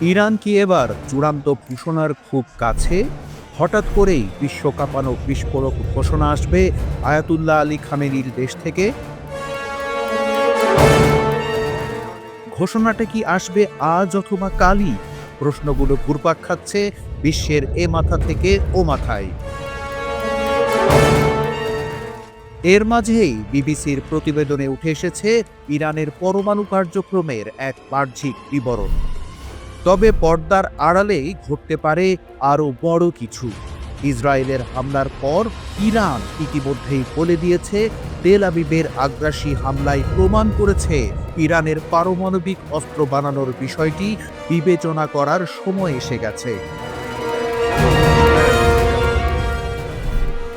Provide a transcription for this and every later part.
Iran কি এবার চূড়ান্ত ঘোষণার খুব কাছে? হঠাৎ করেই বিশ্ব কাঁপানো বিস্ফোরক ঘোষণা আসবে আয়াতুল্লাহ আলী খামেনির দেশ থেকে। ঘোষণাটা কি আসবে আজ অথবা কালই? প্রশ্নগুলো ঘুরপাক খাচ্ছে বিশ্বের এ মাথা থেকে ও মাথায়। এর মাঝেই বিবিসির প্রতিবেদনে উঠে এসেছে ইরানের পরমাণু কার্যক্রমের এক বাহ্যিক বিবরণ। তবে পর্দার আড়ালেই ঘটতে পারে আরও বড় কিছু। ইসরায়েলের হামলার পর ইরান ইতিমধ্যেই বলে দিয়েছে, তেল আবিবের আগ্রাসী হামলায় প্রমাণ করেছে ইরানের পারমাণবিক অস্ত্র বানানোর বিষয়টি বিবেচনা করার সময় এসে গেছে।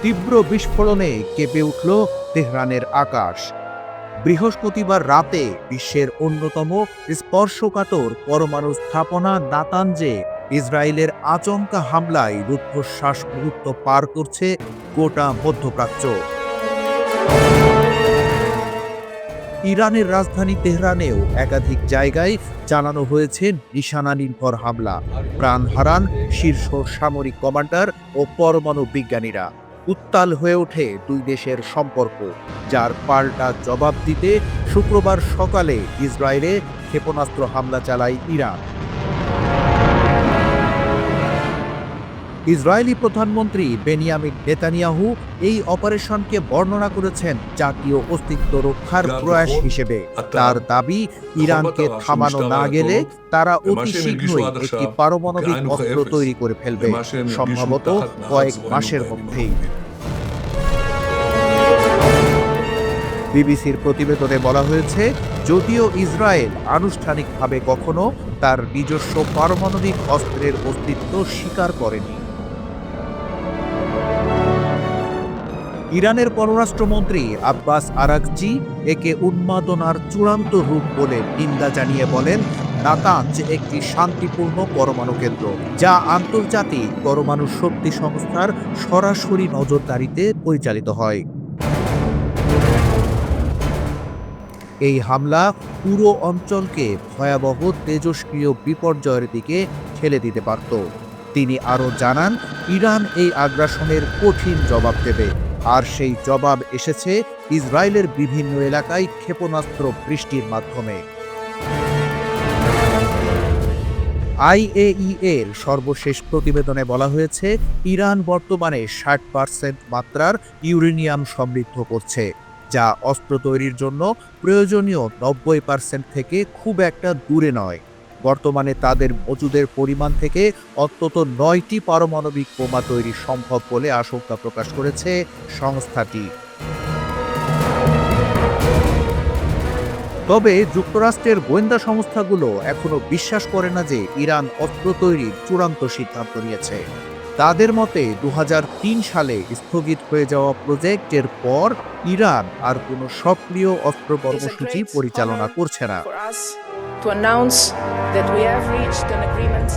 তীব্র বিস্ফোরণে কেঁপে উঠল তেহরানের আকাশ। বৃহস্পতিবার রাতে বিশ্বের অন্যতম স্পর্শকাতর পরমাণু স্থাপনা নাতানজে ইসরায়েলের আচমকা হামলায় রুদ্ধশ্বাস মুহূর্ত পার করছে গোটা মধ্যপ্রাচ্য। ইরানের রাজধানী তেহরানেও একাধিক জায়গায় জানানো হয়েছে নিশানা নির্ভর হামলা। প্রাণ হারান শীর্ষ সামরিক কমান্ডার ও পরমাণু বিজ্ঞানীরা। উত্তাল হয়ে ওঠে দুই দেশের সম্পর্ক, যার পাল্টা জবাব দিতে শুক্রবার সকালে ইসরায়েলে ক্ষেপণাস্ত্র হামলা চালায় ইরান। ইসরায়েলি প্রধানমন্ত্রী বেনিয়ামিন নেতানিয়াহু এই অপারেশনকে বর্ণনা করেছেন জাতীয় অস্তিত্ব রক্ষার প্রয়াস হিসেবে। তার দাবি ইরানকে থামানো না গেলে তারা অতি শীঘ্রই একটি পারমাণবিক অস্ত্র তৈরি করে ফেলবে সম্ভবত কয়েক মাসের মধ্যেই। বিবিসির প্রতিবেদনে বলা হয়েছে যদিও ইসরায়েল আনুষ্ঠানিকভাবে কখনো তার নিজস্ব পারমাণবিক অস্ত্রের অস্তিত্ব স্বীকার করেনি। ইরানের পররাষ্ট্রমন্ত্রী আব্বাস আরাকজি একে উন্মাদনার চূড়ান্ত রূপ বলে নিন্দা জানিয়ে বলেন নাতাঞ্জ একটি শান্তিপূর্ণ পরমাণু কেন্দ্র, যা আন্তর্জাতিক পরমাণু শক্তি সংস্থার সরাসরি নজরদারিতে পরিচালিত হয়। এই হামলা পুরো অঞ্চলকে ভয়াবহ তেজস্ক্রিয় বিপর্যয়ের দিকে ঠেলে দিতে পারত। তিনি আরও জানান, ইরান এই আগ্রাসনের কঠিন জবাব দেবে। আর সেই জবাব এসেছে ইসরায়েলের বিভিন্ন এলাকায় ক্ষেপণাস্ত্র বৃষ্টির মাধ্যমে। আইএই এর সর্বশেষ প্রতিবেদনে বলা হয়েছে, ইরান বর্তমানে ষাট পার্সেন্ট মাত্রার ইউরেনিয়াম সমৃদ্ধ করছে, যা অস্ত্র তৈরির জন্য প্রয়োজনীয় নব্বই পার্সেন্ট থেকে খুব একটা দূরে নয়। বর্তমানে তাদের মজুদের পরিমাণ থেকে অন্তত নয়টি পারমাণবিক বোমা তৈরি সম্ভব বলে আশঙ্কা প্রকাশ করেছে সংস্থাটি। তবে যুক্তরাষ্ট্রের গোয়েন্দা সংস্থাগুলো এখনও বিশ্বাস করে না যে ইরান অস্ত্র তৈরির চূড়ান্ত সিদ্ধান্ত নিয়েছে। তাদের মতে দু হাজার তিন সালে স্থগিত হয়ে যাওয়া প্রজেক্টের পর ইরান আর কোনো সক্রিয় অস্ত্র কর্মসূচি পরিচালনা করছে না।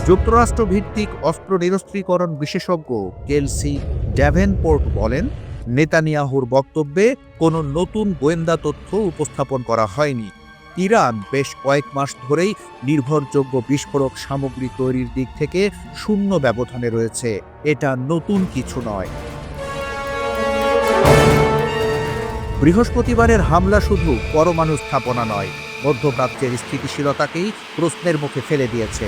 যুক্তরাষ্ট্র ভিত্তিক অস্ত্র নিরস্ত্রীকরণ বিশেষজ্ঞ কেলসি ড্যাভেনপোর্ট বলেন, নেতানিয়াহুর বক্তব্যে কোনো নতুন গোয়েন্দা তথ্য উপস্থাপন করা হয়নি। ইরান বেশ কয়েক মাস ধরেই নির্ভরযোগ্য বিস্ফোরক সামগ্রী তৈরির দিক থেকে শূন্য ব্যবধানে রয়েছে। এটা নতুন কিছু নয়। বৃহস্পতিবারের হামলা শুধু পরমাণু স্থাপনা নয় মধ্যপ্রাচ্যের স্থিতিশীলতাকেই প্রশ্নের মুখে ফেলে দিয়েছে।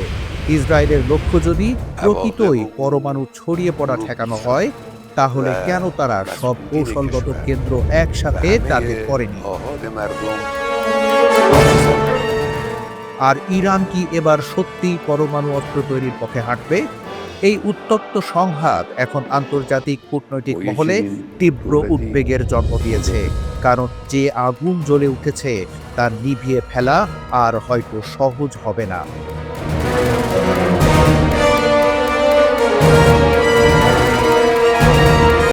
ইসরায়েলের লক্ষ্য যদি প্রকৃতই পরমাণু ছড়িয়ে পড়া ঠেকানো হয় তাহলে কেন তারা সব কৌশলগত কেন্দ্র একসাথে তাদের করেনি? আর ইরান কি এবার সত্যি পরমাণু অস্ত্র তৈরির পথে হাঁটবে? এই উত্তপ্ত সংঘাত এখন আন্তর্জাতিক কূটনৈতিক মহলে তীব্র উদ্বেগের জন্ম দিয়েছে। কারণ যে আগুন জ্বলে উঠেছে তা নিভিয়ে ফেলা আর হয়তো সহজ হবে না।